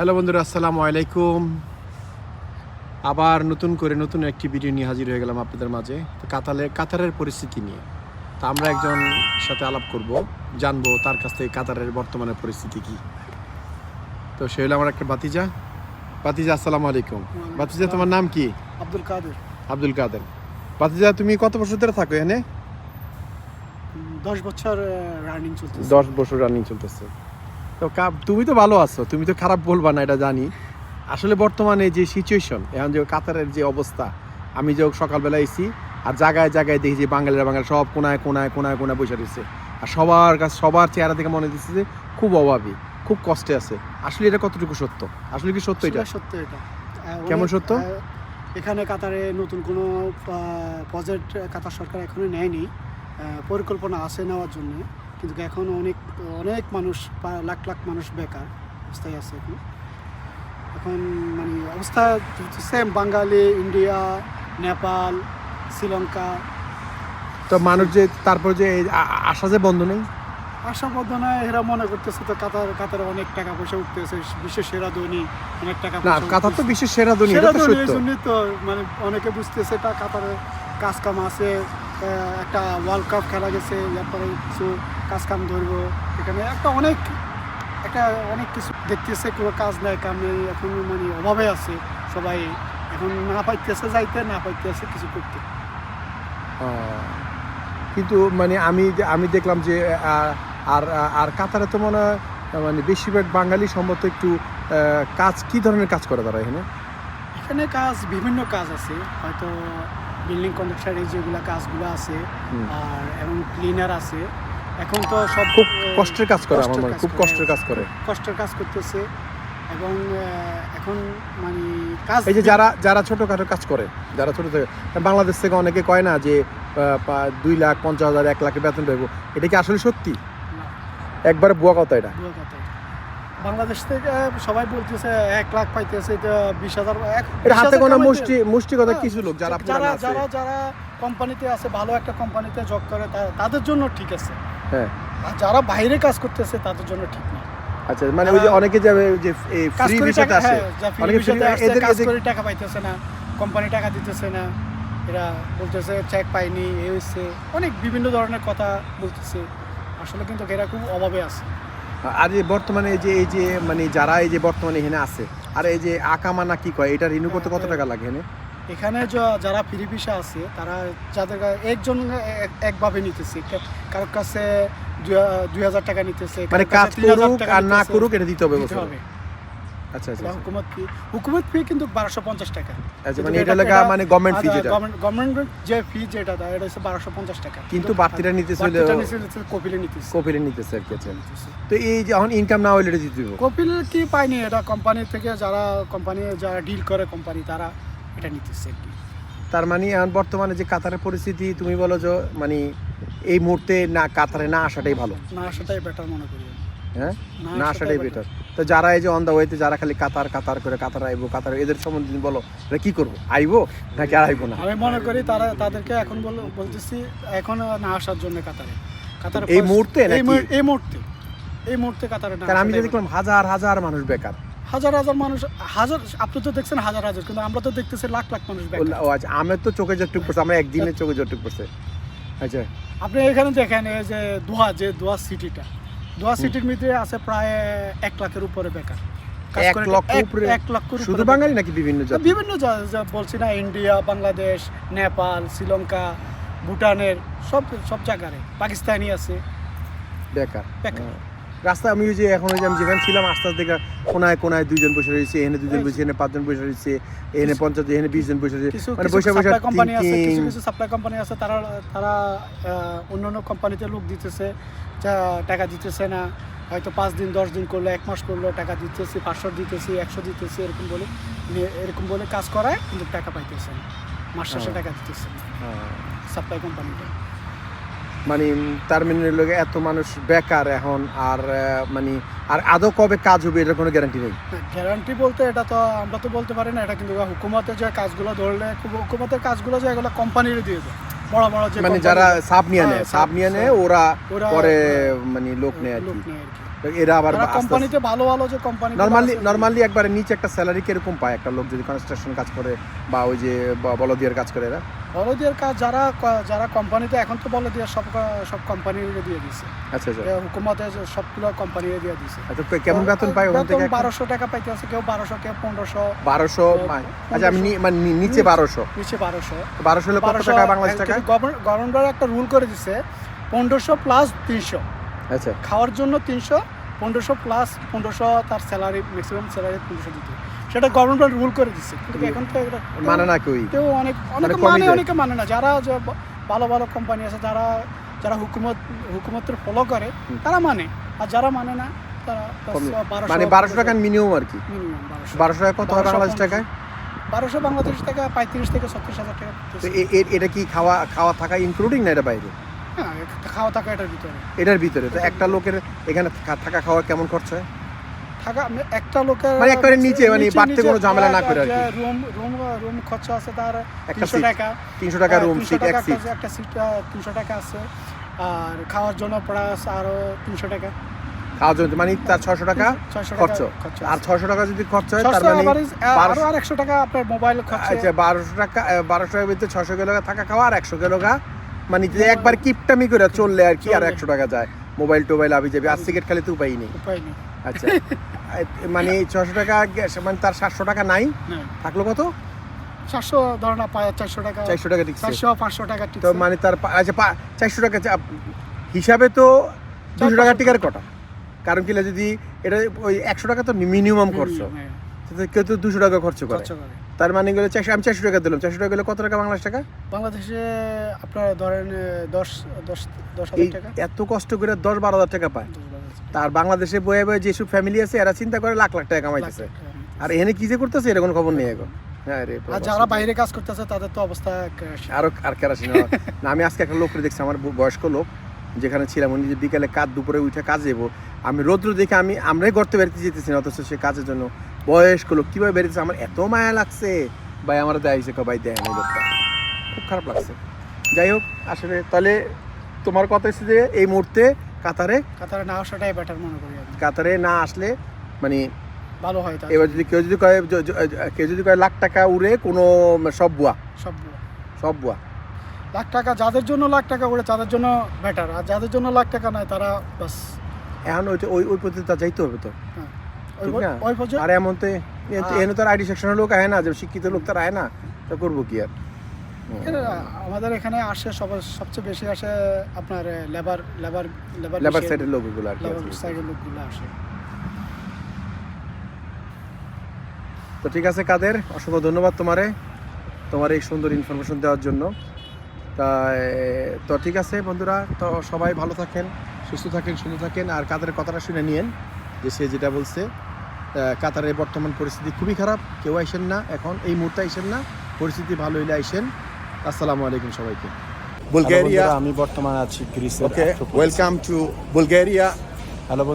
Hello বন্ধুরা আসসালামু আলাইকুম। আবার নতুন করে নতুন একটি ভিডিও নিয়ে হাজির হয়ে গেলাম আপনাদের মাঝে। তো কাতালে কাতারের পরিস্থিতি নিয়ে। তা আমরা একজন সাথে আলাপ করব জানব তার কাছ থেকে কাতারের বর্তমানে পরিস্থিতি কি। তো সে হলো আমার একটা বাতিজা বাতিজা আসসালামু আলাইকুম। বাতিজা তোমার নাম কি? আব্দুল কাদের। আব্দুল কাদের। বাতিজা তুমি কত বছর ধরে থাকো এখানে? দশ বছর রানিং চলতেছে। দশ বছর রানিং চলতেছে। তো তুমি তো ভালো আছো তুমি তো খারাপ বলবা না এটা জানি। আসলে বর্তমানে যে সিচুয়েশন এখন যে কাতারের যে অবস্থা আমি যে সকালবেলা এসি আর জায়গায় জায়গায় দেখি যে বাঙালিরা বাঙালি সব কোনায় কোনায় কোনায় কোনায় বসে রয়েছে। আর সবার কাছে সবার চেহারা থেকে মনে দিচ্ছে যে খুব অভাবী খুব কষ্টে আছে। আসলে এটা কতটুকু সত্য? আসলে কি সত্য এটা? সত্য এটা। কেমন সত্য? এখানে কাতারে নতুন কোনো প্রজেক্ট কাতার সরকার এখনও নেয়নি। পরিকল্পনা আছে নেওয়ার জন্য। কিন্তু এখন অনেক অনেক মানুষ লাখ লাখ মানুষ বেকার অবস্থায় আছে এখন। এখন মানে অবস্থা সেম বাঙালি ইন্ডিয়া নেপাল শ্রীলঙ্কা। তো মানুষ যে তারপর যে এই আ- আ- আসা যে বন্ধ নেই? আশা বন্ধ নয় এরা মনে করতেছে তো কাতার কাতারে অনেক টাকা পয়সা উঠতেছে বিশ্বের সেরা ধনী অনেক টাকা না কাতার তো বিশ্বের সেরা দুনিয়া সেরা তো ধনী এই জন্যই তো মানে অনেকে বুঝতেছে এটা কাতারে কাজ কাম আছে একটা ওয়ার্ল্ড কাপ খেলা গেছে তারপরে কিছু কাজ কাম ধরবো। এখানে একটা অনেক একটা অনেক কিছু দেখতেছে কোনো কাজ নাই কাম নেই এখন মানে অভাবে আছে সবাই। এখন না পাইতেছে যাইতে না পাইতেছে কিছু করতে। কিন্তু মানে আমি আমি দেখলাম যে আর আর কাতারে তো মনে হয় মানে বেশিরভাগ বাঙালি সম্ভবত একটু কাজ কি ধরনের কাজ করে তারা এখানে? এখানে কাজ বিভিন্ন কাজ আছে। হয়তো বিল্ডিং কন্ট্রাক্টারের যেগুলো কাজগুলো আছে আর এবং ক্লিনার আছে। এখন তো সব খুব কষ্টের কাজ করে আমার মনে খুব কষ্টের কাজ করে। কষ্টের কাজ করতেছে। এবং এখন মানে কাজ এই যে যারা যারা ছোটখাটো কাজ করে যারা ছোট থেকে বাংলাদেশ থেকে অনেকে কয় না যে দুই লাখ পঞ্চাশ হাজার এক লাখে বেতন পাইবো। এটা কি আসলে সত্যি? একবারে বুয়া কথা এটা। ভুয়া কথা। বাংলাদেশ থেকে সবাই বলতেছে এক লাখ পাইতেছে এটা বিশ হাজার এটা হাতে গোনা মুষ্টি মুষ্টি কথা হ্যাঁ, কিছু লোক যারা যারা যারা যারা কোম্পানিতে আছে ভালো একটা কোম্পানিতে জব করে তাদের জন্য ঠিক আছে। হ্যাঁ। আর যারা বাইরে কাজ করতেছে তাদের জন্য ঠিক না। আচ্ছা মানে ওই যে অনেকে যাবে যে ফ্রি ভিসাতে আসে হ্যাঁ, অনেকে এদের- কাজ করে টাকা পাইতেছে না কোম্পানি টাকা দিতেছে না এরা বলতেছে চেক পাইনি এই হচ্ছে অনেক বিভিন্ন ধরনের কথা বলতেছে। আসলে কিন্তু এরা খুব অভাবে আছে। আর যে বর্তমানে যে এই যে মানে যারা এই যে বর্তমানে এখানে আছে আর এই যে আকামানা কি কয় এটা রিনিউ করতে কত টাকা লাগে এখানে? এখানে য- যারা ফ্রি ভিসা আছে তারা যাদের একজন এক- একভাবে নিতেছে। কারোর কাছে দুই- হাজার টাকা নিতেছে মানে কাজ করুক আর না করুক এটা দিতে। হবে। আচ্ছা আচ্ছা আচ্ছা। হুকুমত ফি হুকুমত ফি কিন্তু বারোশো পঞ্চাশ টাকা। আচ্ছা মানে এটা লাগা মানে গভর্নমেন্ট ফি যেটা। গভর্নমেন্ট যে ফি যেটা দেয় এটা হচ্ছে বারোশো পঞ্চাশ টাকা। কিন্তু বাড়তিটা নিতেছে কপিলে নিতেছে। কপিলে নিতেছে আর কি আচ্ছা। তো এই যে এখন ইনকাম না এটা দিতে কপিল কি পায়নি এটা কোম্পানি থেকে যারা কোম্পানি যারা ডিল করে কোম্পানি তারা এটা নিতেছে আর কি। তার মানে এখন বর্তমানে যে কাতারের পরিস্থিতি তুমি বলো যে মানে এই মুহূর্তে না কাতারে না আসাটাই ভালো। না আসাটাই বেটার মনে করি। হ্যাঁ? না আসাটাই বেটার তো যারা এই যে অন দা ওয়েতে যারা খালি কাতার কাতার করে কাতার আইবো কাতার এদের সম্বন্ধে বলো কি করব? আইবো নাকি আর আইবো না? আমি মনে করি তারা তাদেরকে এখন বল- বলতেছি এখন না আসার জন্য কাতারে। কাতারে এই মুহূর্তে এই মুহূর্তে- এই মুহূর্তে কাতারে না আমি দেখলাম হাজার হাজার মানুষ বেকার। হাজার হাজার মানুষ হাজার আপনি তো দেখছেন হাজার হাজার কিন্তু আমরা তো দেখতেছি লাখ লাখ মানুষ বেকার। ও আচ্ছা আমার তো চোখে জটুক পড়ছে আমার একদিনে চোখে জটুক পড়ছে। আচ্ছা। আপনি এখানে দেখেন এই যে দোহা যে দোহা সিটিটা দোহা সিটির মধ্যে আছে প্রায় এক লাখের উপরে বেকার। শুধু বাঙালি নাকি বিভিন্ন বিভিন্ন বলছি না ইন্ডিয়া বাংলাদেশ নেপাল শ্রীলঙ্কা ভুটানের সব সব জায়গায় পাকিস্তানি আছে। বেকার। বেকার। হ্যাঁ। রাস্তায় আমি ওই যে এখন ওই যে আমি যেখানে ছিলাম আস্তে আস্তে দেখে কোনায় কোনায় দুইজন বসে রয়েছে এখানে দুজন বসে এখানে পাঁচজন বসে রয়েছে এনে পঞ্চাশ এনে বিশ জন বসে রয়েছে মানে বসে বসে কোম্পানি আছে কিছু কিছু সাপ্লাই কোম্পানি আছে তারা তারা আহ, অন্য অন্য কোম্পানিতে লোক দিতেছে টাকা দিতেছে না হয়তো পাঁচ দিন দশ দিন করল এক মাস করল টাকা দিতেছি পাঁচশো দিতেছি একশো দিতেছি এরকম বলে এরকম বলে কাজ করায় কিন্তু টাকা পাইতেছে না মাস শেষে হ্যাঁ। টাকা দিতেছে না হ্যাঁ। সাপ্লাই কোম্পানিটা মানে তার মানে লোকে এত মানুষ বেকার এখন আর মানে আর আদৌ কবে কাজ হবে এটা কোনো গ্যারান্টি নেই। গ্যারান্টি বলতে এটা তো আমরা তো বলতে পারি না এটা কিন্তু হুকুমতের যে কাজগুলো ধরলে হুকুমতের কাজগুলো যে এগুলো কোম্পানির দিয়ে দেয়। বড় বড় যে মানে যারা সাপ নিয়ে হ্যাঁ, নেয় সাপ- সাপ নিয়ে নেয় ওরা পরে মানে লোক নেয় লোক নেয় আর কি। এরা আবার কোম্পানিতে ভালো ভালো যে কোম্পানি নর্মালি নর্মালি একবারে নিচে একটা স্যালারি কীরকম পায়? একটা লোক যদি কনস্ট্রাকশন কাজ করে বা ওই যে বলদিয়ার কাজ করে এরা? বলদিয়ার কাজ যারা যারা কোম্পানিতে এখন তো বলদিয়ার সব সব কোম্পানির দিয়ে দিছে। আচ্ছা আচ্ছা। হুকুমতে সবগুলো কোম্পানির দিয়ে দিছে। আচ্ছা কেমন বেতন পায় ওখান থেকে বারোশো টাকা পাইতে আছে কেউ বারোশো কেউ পনেরোশো। বারোশো আচ্ছা আমি মানে নিচে বারোশো। নিচে বারোশো। বারোশো হলে কত টাকা বাংলাদেশ টাকা গভর্নমেন্ট একটা রুল করে দিছে পনেরোশো প্লাস তিনশো। আচ্ছা। খাওয়ার জন্য তিনশো পনেরোশো প্লাস পনেরোশো তার স্যালারি ম্যাক্সিমাম স্যালারি পনেরোশো দিতে সেটা গভর্নমেন্ট রুল করে দিচ্ছে কিন্তু এখন তো মানে না কেউই কেউ অনেক অনেকে মানে অনেকে মানে না। যারা ভালো ভালো কোম্পানি আছে যারা যারা হুকুমত হুকুমতের ফলো করে তারা মানে। আর যারা মানে না তারা। মানে বারোশো টাকা মিনিমাম আর কি? বারোশো। টাকা কত হয় 1200 বাংলাদেশ টাকায়? বারোশো বাংলাদেশ টাকা পঁয়ত্রিশ থেকে ছত্রিশ হাজার টাকা এটা কি খাওয়া খাওয়া থাকা ইনক্লুডিং না এটা বাইরে? হ্যাঁ খাওয়া থাকা এটার ভিতরে। এটার ভিতরে তো একটা লোকের এখানে থাকা খাওয়া কেমন খরচ হয়? থাকা একটা লোকের মানে একেবারে নিচে, মানে বাড়তি কোনো ঝামেলা না করে আর কি। রুম রুম রুম খরচা আছে তার একটা তিনশো seat, টাকা। তিনশো টাকা হ্যাঁ, রুম সিট এক সিট একটা- সিট তিনশো টাকা আছে। আর খাওয়ার জন্য প্লাস আরও তিনশো টাকা। খাওয়ার জন্য মানে তার ছশো টাকা ছয়শো খরচ। আর ছশো টাকা যদি খরচ হয় তার মানে আরও বারোশো আর একশো টাকা আপনার মোবাইল খরচা আচ্ছা বারোশো টাকা বারোশো টাকার ভিতরে ছশো কিলো থাকা খাওয়া আর একশো কিলো মানে একবার কিপটামি করে চললে আর কি আর একশো টাকা যায়। মোবাইল টোবাইল আবি যাবে। আর সিগারেট খালি তো উপায় নেই। আচ্ছা। মানে ছশো টাকা মানে তার সাতশো টাকা নাই? থাকল কত? চারশো চারশো টাকা। চারশো টাকা ঠিক চারশো পাঁচশো টাকা তো মানে তার আচ্ছা চারশো টাকা হিসাবে তো দুশো টিকার কটা কারণ কি যদি এটা ওই একশো টাকা তো মিনিমাম খরচ। হ্যাঁ, কেউ তো দুশো টাকা খরচ করে। তার মানে গেলে চারশো আমি চারশো টাকা দিলাম। চারশো টাকা গেলে কত টাকা? বাংলাদেশ টাকা? বাংলাদেশে আপনার ধরেন দশ দশ দশ হাজার টাকা। এত কষ্ট করে দশ বারো হাজার টাকা পায়। তার বাংলাদেশে বয়ে বয়ে যেসব ফ্যামিলি আছে এরা চিন্তা করে লাখ লাখ টাকা কামাইতেছে। আর এখানে কি যে করতেছে এটা কোনো খবর নেই এখন। হ্যাঁ আর যারা বাইরে কাজ করতেছে তাদের তো অবস্থা আরও আর কেরাসিন না আমি আজকে একটা লোককে দেখছি আমার বয়স্ক লোক যেখানে ছিলাম উনি যে বিকালে কাজ দুপুরে উঠে কাজে যাব আমি রৌদ্র দেখে আমি আমরাই গর্তে বেরোতে যেতেছি না অথচ সে কাজের জন্য। বয়স্ক লোক কীভাবে বেরিয়েছে আমার এত মায়া লাগছে। ভাই আমার দেখাইছে ভাই দেয় না লোকটা। খুব খারাপ লাগছে। যাই হোক আসলে তাহলে তোমার কথা হচ্ছে যে এই মুহূর্তে কাতারে কাতারে না আসাটাই বেটার মনে করি আমি। কাতারে না আসলে মানে ভালো হয় এবার যদি কেউ যদি কয় কেউ যদি কয় লাখ টাকা উড়ে কোনো সব বুয়া। সব বুয়া। সব বুয়া। লাখ টাকা যাদের জন্য লাখ টাকা উড়ে তাদের জন্য বেটার আর যাদের জন্য লাখ টাকা নয় তারা বাস। এখন ওই ওই ওই পদ্ধতিটা যাইতে হবে তো। ওই ঠিক না? আর এমন তো। এনে তো আইডি সেকশনের লোক আয় না যে শিক্ষিত লোক তারা আয় না তো করব কি আর আমাদের এখানে আসে সব সবচেয়ে বেশি আসে আপনার লেবার লেবার লেবার লেবার সাইডের লোকগুলো আর লেবার। সাইডের লোকগুলো আসে তো ঠিক আছে কাদের অসংখ্য ধন্যবাদ তোমারে তোমার এই সুন্দর ইনফরমেশন দেওয়ার জন্য তা তো ঠিক আছে বন্ধুরা তো সবাই ভালো থাকেন সুস্থ থাকেন সুন্দর থাকেন আর কাদের কথাটা শুনে নিয়েন যে সে যেটা বলছে কাতারের বর্তমান পরিস্থিতি খুবই খারাপ। কেউ আইসেন না এখন এই মুহূর্তে আইসেন না। পরিস্থিতি ভালো হইলে আইসেন। আসসালামু আলাইকুম সবাইকে। বুলগেরিয়া আমি বর্তমানে আছি গ্রিসে okay welcome to Bulgaria hello